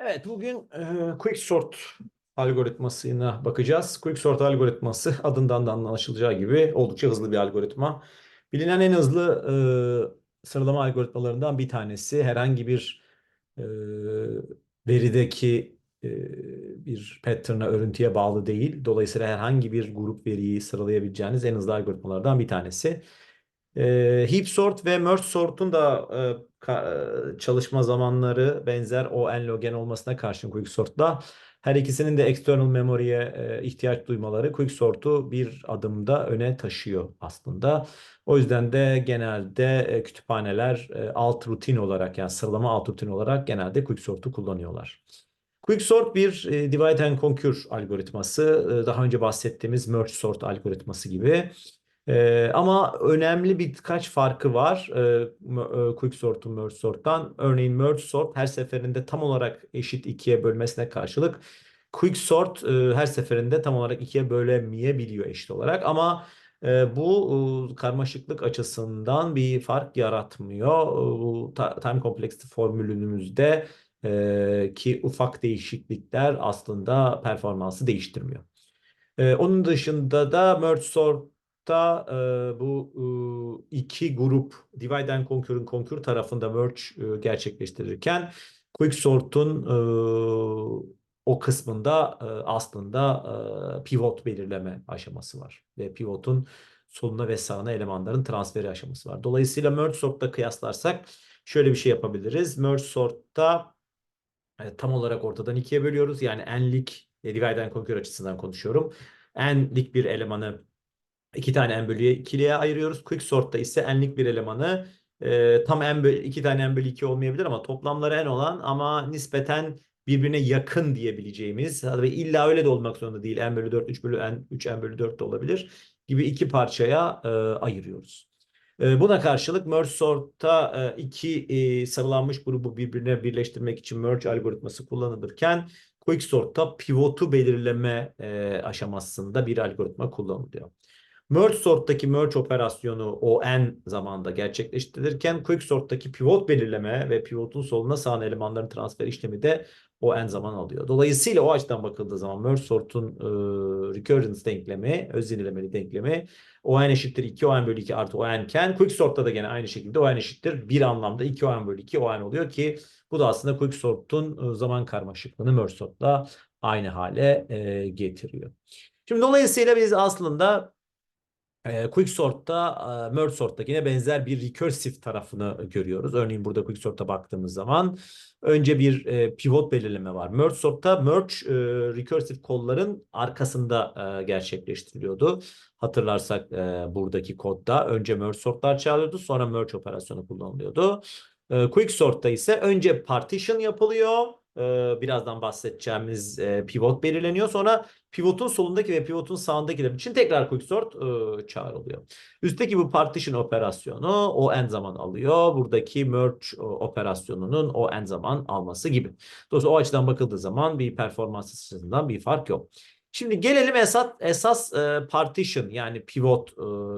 Evet, bugün e, Quicksort algoritmasına bakacağız. Quicksort algoritması adından da anlaşılacağı gibi oldukça hızlı bir algoritma. Bilinen en hızlı e, sıralama algoritmalarından bir tanesi. Herhangi bir e, verideki e, bir pattern'a, örüntüye bağlı değil. Dolayısıyla herhangi bir grup veriyi sıralayabileceğiniz en hızlı algoritmalardan bir tanesi. E, heap sort ve merge sort'un da e, çalışma zamanları benzer o en log n olmasına karşın quicksort'la her ikisinin de external memory'e ihtiyaç duymaları quicksort'u bir adımda öne taşıyor aslında. O yüzden de genelde kütüphaneler alt rutin olarak yani sıralama alt rutin olarak genelde quicksort'u kullanıyorlar. Quicksort bir divide and conquer algoritması. Daha önce bahsettiğimiz merge sort algoritması gibi. Ee, ama önemli birkaç farkı var e, e, Quicksort'un Merge Sort'tan. Örneğin Merge Sort her seferinde tam olarak eşit ikiye bölmesine karşılık Quicksort e, her seferinde tam olarak ikiye bölemeyebiliyor eşit olarak. Ama e, bu e, karmaşıklık açısından bir fark yaratmıyor. E, time complexity formülümüzde e, ki ufak değişiklikler aslında performansı değiştirmiyor. Ee, onun dışında da merge sort'ta e, bu e, iki grup divide and conquer'ın conquer tarafında merge e, gerçekleştirirken quicksort'un e, o kısmında e, aslında e, pivot belirleme aşaması var ve pivotun soluna ve sağına elemanların transferi aşaması var. Dolayısıyla merge sort'ta kıyaslarsak şöyle bir şey yapabiliriz. Merge sort'ta e, tam olarak ortadan ikiye bölüyoruz. Yani enlik e, divide and conquer açısından konuşuyorum. Enlik bir elemanı iki tane n bölü 2'liye ayırıyoruz. Quicksort'ta ise enlik bir elemanı e, tam n bölü iki tane n bölü 2 olmayabilir ama toplamları n olan ama nispeten birbirine yakın diyebileceğimiz ve illa öyle de olmak zorunda değil. n bölü 4, 3 bölü n, 3 n bölü 4 de olabilir gibi iki parçaya e, ayırıyoruz. E, Buna karşılık merge sort'ta e, iki e, sarılanmış grubu birbirine birleştirmek için merge algoritması kullanılırken quicksort'ta pivotu belirleme e, aşamasında bir algoritma kullanılıyor. Merge sort'taki merge operasyonu o n zamanda gerçekleştirilirken quicksort'taki pivot belirleme ve pivotun soluna sağına elemanların transfer işlemi de o n zaman alıyor. Dolayısıyla o açıdan bakıldığı zaman merge sort'un e, recurrence denklemi, öz yenilemeli denklemi o n eşittir 2 o n bölü 2 artı o n iken quicksort'ta da gene aynı şekilde o n eşittir bir anlamda 2 o n bölü 2 o n oluyor ki bu da aslında quicksort'un e, zaman karmaşıklığını merge sort'la aynı hale e, getiriyor. Şimdi dolayısıyla biz aslında e, Quicksort'ta, e, Merge Sort'ta yine benzer bir recursive tarafını görüyoruz. Örneğin burada Quicksort'a baktığımız zaman önce bir e, pivot belirleme var. Merge Sort'ta merge e, recursive kolların arkasında e, gerçekleştiriliyordu. Hatırlarsak e, buradaki kodda önce merge sort'lar çağırıyordu, sonra merge operasyonu kullanılıyordu. E, Quicksort'ta ise önce partition yapılıyor. Birazdan bahsedeceğimiz pivot belirleniyor. Sonra pivotun solundaki ve pivotun sağındakiler için tekrar quicksort çağrılıyor. Üstteki bu partition operasyonu o en zaman alıyor. Buradaki merge operasyonunun o en zaman alması gibi. Dolayısıyla o açıdan bakıldığı zaman bir performans açısından bir fark yok. Şimdi gelelim esas, esas partition yani pivot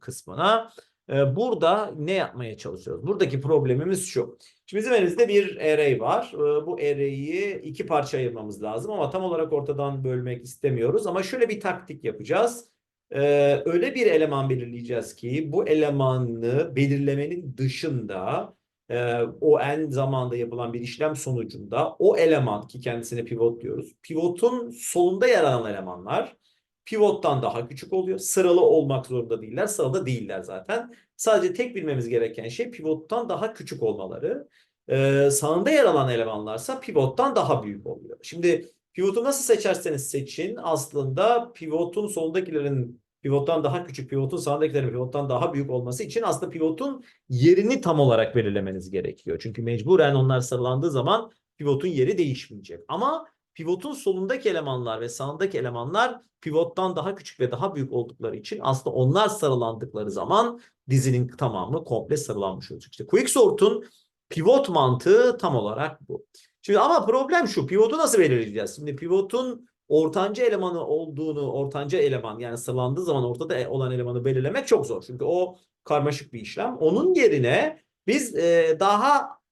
kısmına. Burada ne yapmaya çalışıyoruz? Buradaki problemimiz şu. Şimdi bizim elimizde bir array var. Ee, Bu array'i iki parça ayırmamız lazım ama tam olarak ortadan bölmek istemiyoruz. Ama şöyle bir taktik yapacağız. Ee, Öyle bir eleman belirleyeceğiz ki bu elemanı belirlemenin dışında e, o en zamanda yapılan bir işlem sonucunda o eleman ki kendisine pivot diyoruz. Pivotun solunda yer alan elemanlar pivottan daha küçük oluyor. Sıralı olmak zorunda değiller. Sıralı değiller zaten. Sadece tek bilmemiz gereken şey pivottan daha küçük olmaları. Ee, sağında yer alan elemanlarsa pivottan daha büyük oluyor. Şimdi pivotu nasıl seçerseniz seçin aslında pivotun solundakilerin pivottan daha küçük, pivotun sağındakilerin pivottan daha büyük olması için aslında pivotun yerini tam olarak belirlemeniz gerekiyor. Çünkü mecburen onlar sarılandığı zaman pivotun yeri değişmeyecek. Ama pivotun solundaki elemanlar ve sağındaki elemanlar pivottan daha küçük ve daha büyük oldukları için aslında onlar sarılandıkları zaman dizinin tamamı komple sarılanmış olacak. İşte Quicksort'un pivot mantığı tam olarak bu. Şimdi ama problem şu. Pivotu nasıl belirleyeceğiz? Şimdi pivotun ortanca elemanı olduğunu, ortanca eleman yani sıralandığı zaman ortada olan elemanı belirlemek çok zor. Çünkü o karmaşık bir işlem. Onun yerine biz e, daha e,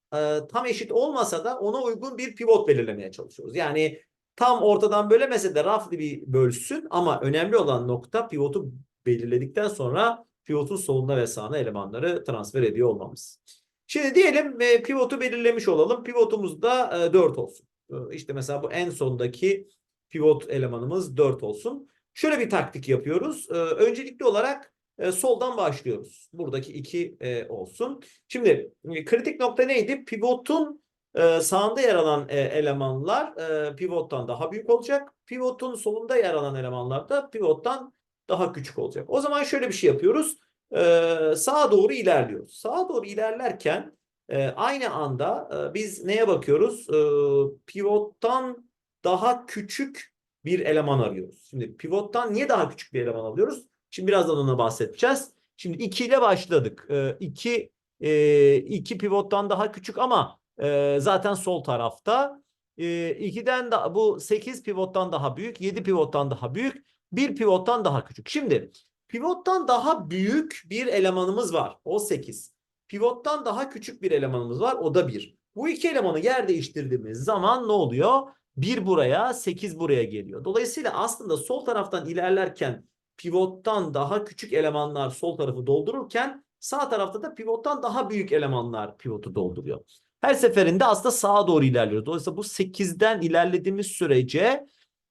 tam eşit olmasa da ona uygun bir pivot belirlemeye çalışıyoruz. Yani tam ortadan bölemese de raflı bir bölsün ama önemli olan nokta pivotu belirledikten sonra pivotun solunda ve sağına elemanları transfer ediyor olmamız. Şimdi diyelim e, pivotu belirlemiş olalım. Pivotumuz da e, 4 olsun. E, İşte mesela bu en sondaki pivot elemanımız 4 olsun. Şöyle bir taktik yapıyoruz. E, öncelikli olarak e, soldan başlıyoruz. Buradaki 2 e, olsun. Şimdi e, kritik nokta neydi? Pivotun e, sağında yer alan e, elemanlar e, pivottan daha büyük olacak. Pivotun solunda yer alan elemanlar da pivottan daha küçük olacak. O zaman şöyle bir şey yapıyoruz. Ee, sağa doğru ilerliyoruz. Sağa doğru ilerlerken e, aynı anda e, biz neye bakıyoruz? Ee, pivottan daha küçük bir eleman arıyoruz. Şimdi pivottan niye daha küçük bir eleman alıyoruz? Şimdi birazdan ona bahsedeceğiz. Şimdi 2 ile başladık. 2 e, 2 pivottan daha küçük ama e, zaten sol tarafta. 2'den da bu 8 pivottan daha büyük, 7 pivottan daha büyük, 1 pivottan daha küçük. Şimdi Pivottan daha büyük bir elemanımız var. O 8. Pivottan daha küçük bir elemanımız var. O da 1. Bu iki elemanı yer değiştirdiğimiz zaman ne oluyor? 1 buraya, 8 buraya geliyor. Dolayısıyla aslında sol taraftan ilerlerken pivottan daha küçük elemanlar sol tarafı doldururken sağ tarafta da pivottan daha büyük elemanlar pivotu dolduruyor. Her seferinde aslında sağa doğru ilerliyoruz. Dolayısıyla bu 8'den ilerlediğimiz sürece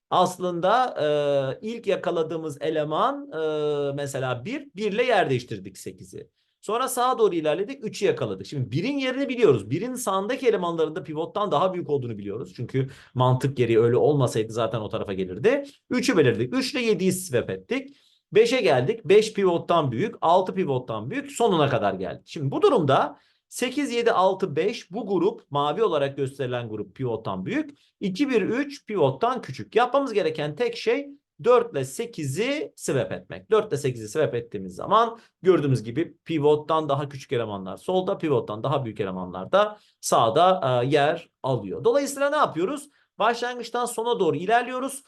aslında e, ilk yakaladığımız eleman e, mesela 1, 1 ile yer değiştirdik 8'i. Sonra sağa doğru ilerledik 3'ü yakaladık. Şimdi 1'in yerini biliyoruz. 1'in sağındaki elemanların da pivottan daha büyük olduğunu biliyoruz. Çünkü mantık gereği öyle olmasaydı zaten o tarafa gelirdi. 3'ü belirledik. 3 ile 7'yi swap ettik. 5'e geldik. 5 pivottan büyük, 6 pivottan büyük sonuna kadar geldik. Şimdi bu durumda 8, 7, 6, 5 bu grup mavi olarak gösterilen grup pivottan büyük. 2, 1, 3 pivottan küçük. Yapmamız gereken tek şey 4 ile 8'i swap etmek. 4 ile 8'i swap ettiğimiz zaman gördüğümüz gibi pivottan daha küçük elemanlar solda, pivottan daha büyük elemanlar da sağda e, yer alıyor. Dolayısıyla ne yapıyoruz? Başlangıçtan sona doğru ilerliyoruz.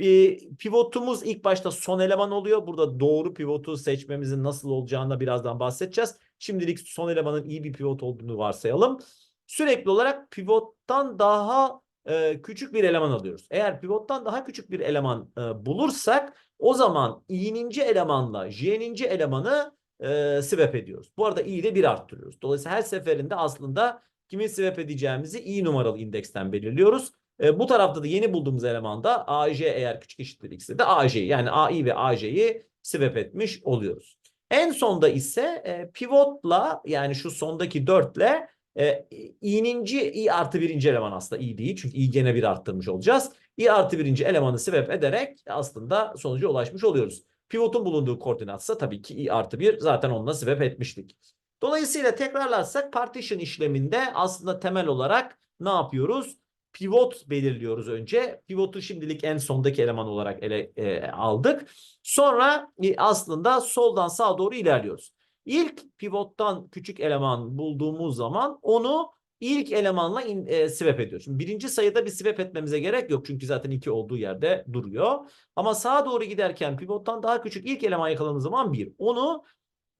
E, pivotumuz ilk başta son eleman oluyor. Burada doğru pivotu seçmemizin nasıl olacağını birazdan bahsedeceğiz. Şimdilik son elemanın iyi bir pivot olduğunu varsayalım. Sürekli olarak pivottan daha e, küçük bir eleman alıyoruz. Eğer pivottan daha küçük bir eleman e, bulursak o zaman i'ninci elemanla j'ninci elemanı e, swap ediyoruz. Bu arada i'yi de bir arttırıyoruz. Dolayısıyla her seferinde aslında kimi swap edeceğimizi i numaralı indeksten belirliyoruz. E, bu tarafta da yeni bulduğumuz elemanda AJ eğer küçük eşittir x'e de AJ yani AI ve AJ'yi swap etmiş oluyoruz. En sonda ise e, pivotla yani şu sondaki dörtle e, i'ninci i artı birinci eleman aslında i değil. Çünkü i gene bir arttırmış olacağız. i artı birinci elemanı swap ederek aslında sonuca ulaşmış oluyoruz. Pivotun bulunduğu koordinatsa tabii ki i artı bir zaten onunla swap etmiştik. Dolayısıyla tekrarlarsak partition işleminde aslında temel olarak ne yapıyoruz? pivot belirliyoruz önce. Pivotu şimdilik en sondaki eleman olarak ele e, aldık. Sonra e, aslında soldan sağa doğru ilerliyoruz. İlk pivottan küçük eleman bulduğumuz zaman onu ilk elemanla in, e, swap ediyoruz. Şimdi birinci sayıda bir swap etmemize gerek yok. Çünkü zaten iki olduğu yerde duruyor. Ama sağa doğru giderken pivottan daha küçük ilk eleman yakaladığımız zaman bir. Onu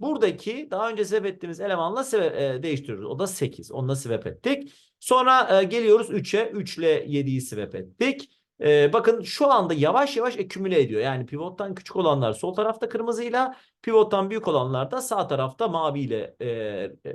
buradaki daha önce swap ettiğimiz elemanla e, değiştiriyoruz. O da 8. Onunla swap ettik. Sonra e, geliyoruz 3'e. 3 ile 7'yi swap ettik. E, bakın şu anda yavaş yavaş ekümüle ediyor. Yani pivottan küçük olanlar sol tarafta kırmızıyla, pivottan büyük olanlar da sağ tarafta maviyle e, e,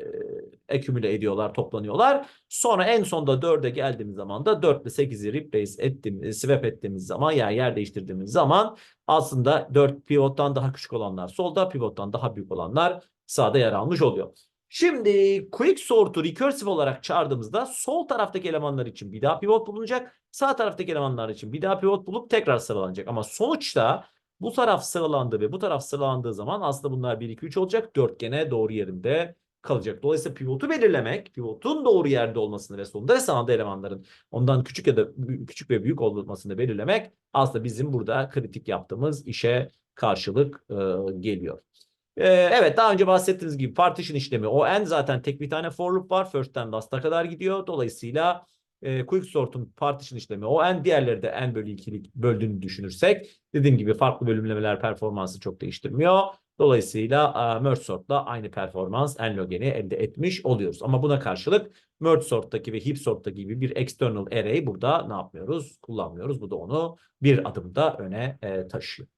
ekümüle ediyorlar, toplanıyorlar. Sonra en sonda 4'e geldiğimiz zaman da 4 ile 8'i replace ettiğimiz, swap ettiğimiz zaman yani yer değiştirdiğimiz zaman aslında 4 pivottan daha küçük olanlar solda, pivottan daha büyük olanlar sağda yer almış oluyor. Şimdi quick sort'u recursive olarak çağırdığımızda sol taraftaki elemanlar için bir daha pivot bulunacak. Sağ taraftaki elemanlar için bir daha pivot bulup tekrar sıralanacak. Ama sonuçta bu taraf sıralandı ve bu taraf sıralandığı zaman aslında bunlar 1, 2, 3 olacak. 4 gene doğru yerinde kalacak. Dolayısıyla pivotu belirlemek, pivotun doğru yerde olmasını ve sonunda ve sağında elemanların ondan küçük ya da küçük ve büyük olmasını belirlemek aslında bizim burada kritik yaptığımız işe karşılık e, geliyor. Ee, evet daha önce bahsettiğiniz gibi partition işlemi o en zaten tek bir tane for loop var. First'ten last'a kadar gidiyor. Dolayısıyla e, quick sort'un partition işlemi o en diğerleri de en bölü ikilik böldüğünü düşünürsek dediğim gibi farklı bölümlemeler performansı çok değiştirmiyor. Dolayısıyla e, merge sort'la aynı performans n-log n'i elde etmiş oluyoruz. Ama buna karşılık merge sort'taki ve heap sort'taki gibi bir external array burada ne yapmıyoruz? Kullanmıyoruz. Bu da onu bir adımda öne e, taşıyor.